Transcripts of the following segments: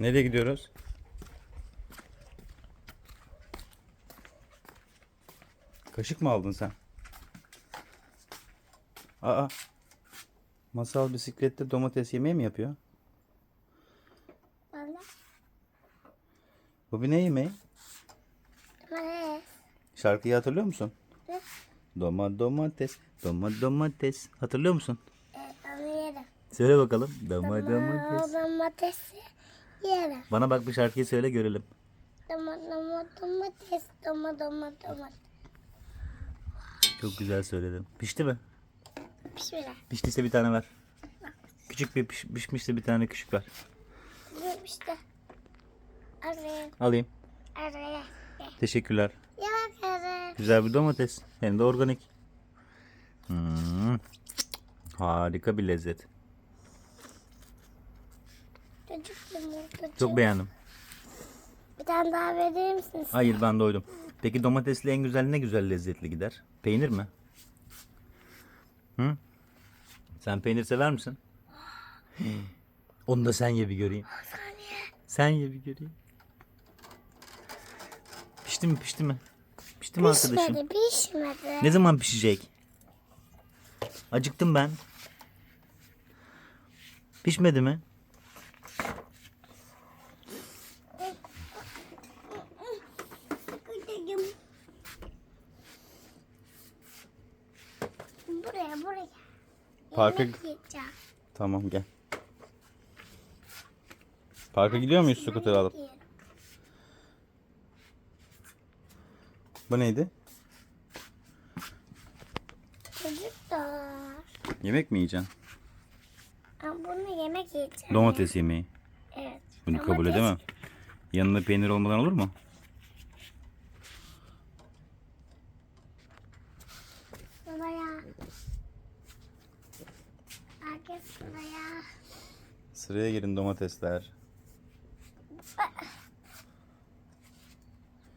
Nereye gidiyoruz? Kaşık mı aldın sen? Aa. Masal bisiklette domates yemeği mi yapıyor? Bana. Bu bir ne yemeği? Bana. Şarkıyı hatırlıyor musun? Ne? Doma domates, doma domates. Hatırlıyor musun? Evet yerim. Söyle bakalım. Doma domates. Domatesi yerim. Bana bak bir şarkıyı söyle görelim. Doma doma domates. Doma doma domates. Çok güzel söyledin. Pişti mi? Pişmire. Piştiyse bir tane ver. Küçük bir piş, pişmişse bir tane küçük ver. Bu işte. Araya. Alayım. Araya. Teşekkürler. Yavaş. Güzel bir domates. Hem de organik. Hmm. Harika bir lezzet. Çok beğendim. Bir tane daha verir misiniz? Hayır ben doydum. Peki domatesli en güzel ne güzel lezzetli gider? Peynir mi? Hı? Sen peynir sever misin? Onu da sen ye bir göreyim. Saniye. Sen ye bir göreyim. Pişti mi pişti mi? Pişti mi arkadaşım? Pişmedi pişmedi. Ne zaman pişecek? Acıktım ben. Pişmedi mi? Buraya buraya. Parka- Yemek yiyeceğim. Tamam gel. Parka gidiyor muyuz skuter alıp? Yemek Bu neydi? Çocuklar. Yemek mi yiyeceksin? Ben bunu yemek yiyeceğim. Domates yemeği. Evet. Bunu kabul Domates. edemem. Yanında peynir olmadan olur mu? Sıraya. Herkes sıraya. Sıraya girin domatesler.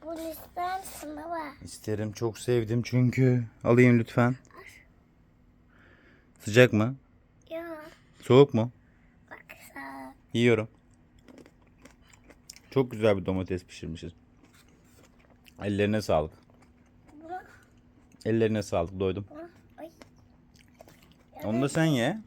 Bunu ister misin baba? İsterim çok sevdim çünkü. Alayım lütfen. Sıcak mı? Yok. Soğuk mu? Bak sağ. Yiyorum. Çok güzel bir domates pişirmişiz. Ellerine sağlık. Ellerine sağlık doydum. Ay. Onu da sen ye.